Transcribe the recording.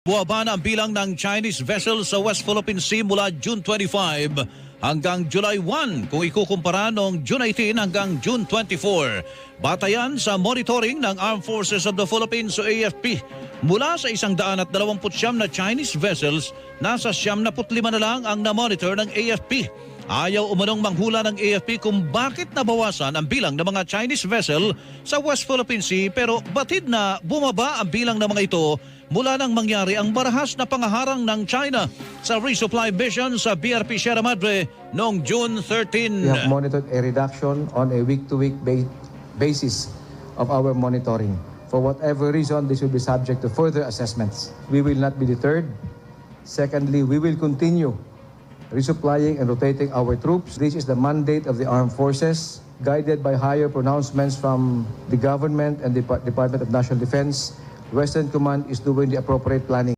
Buwaba ang bilang ng Chinese vessel sa West Philippine Sea mula June 25 hanggang July 1 kung ikukumpara noong June 18 hanggang June 24. Batayan sa monitoring ng Armed Forces of the Philippines o AFP. Mula sa isang daan at dalawamput siyam na Chinese vessels, nasa siyam na lang ang na-monitor ng AFP. Ayaw umanong manghula ng AFP kung bakit nabawasan ang bilang ng mga Chinese vessel sa West Philippine Sea pero batid na bumaba ang bilang ng mga ito mula nang mangyari ang marahas na pangaharang ng China sa resupply mission sa BRP Sierra Madre noong June 13. We have monitored a reduction on a week-to-week ba- basis of our monitoring. For whatever reason, this will be subject to further assessments. We will not be deterred. Secondly, we will continue resupplying and rotating our troops. This is the mandate of the armed forces, guided by higher pronouncements from the government and the Dep- Department of National Defense. Western Command is doing the appropriate planning.